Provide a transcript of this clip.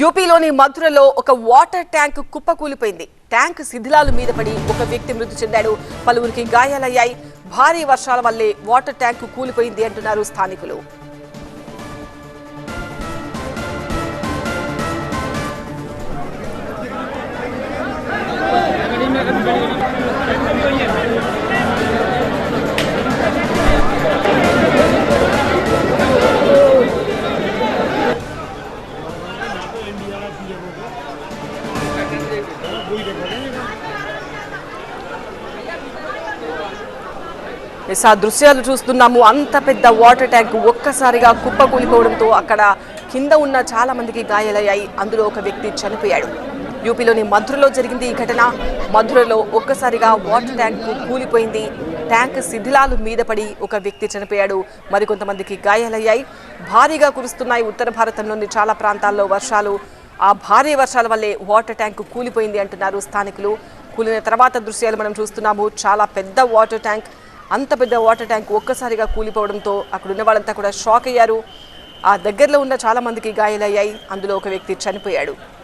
యూపీలోని మధురలో ఒక వాటర్ ట్యాంక్ కుప్పకూలిపోయింది ట్యాంక్ శిథిలాలు మీద పడి ఒక వ్యక్తి మృతి చెందాడు. పలువురికి గాయాలయ్యాయి. భారీ వర్షాల వల్లే వాటర్ ట్యాంక్ కూలిపోయింది అంటున్నారు స్థానికులు. ఎస్, ఆ దృశ్యాలు చూస్తున్నాము. అంత పెద్ద వాటర్ ట్యాంక్ ఒక్కసారిగా కుప్పకూలిపోవడంతో అక్కడ కింద ఉన్న చాలా మందికి గాయాలయ్యాయి. అందులో ఒక వ్యక్తి చనిపోయాడు. యూపీలోని మధురలో జరిగింది ఈ ఘటన. మధురలో ఒక్కసారిగా వాటర్ ట్యాంక్ కూలిపోయింది. ట్యాంక్ శిథిలాలు మీద పడి ఒక వ్యక్తి చనిపోయాడు. మరికొంతమందికి గాయాలయ్యాయి. భారీగా కురుస్తున్నాయి ఉత్తర భారతంలోని చాలా ప్రాంతాల్లో వర్షాలు. ఆ భారీ వర్షాల వల్లే వాటర్ ట్యాంక్ కూలిపోయింది అంటున్నారు స్థానికులు. కూలిన తర్వాత దృశ్యాలు మనం చూస్తున్నాము. చాలా పెద్ద వాటర్ ట్యాంక్. అంత పెద్ద వాటర్ ట్యాంక్ ఒక్కసారిగా కూలిపోవడంతో అక్కడ ఉన్న వాళ్ళంతా కూడా షాక్ అయ్యారు. ఆ దగ్గరలో ఉన్న చాలా మందికి గాయాలయ్యాయి. అందులో ఒక వ్యక్తి చనిపోయాడు.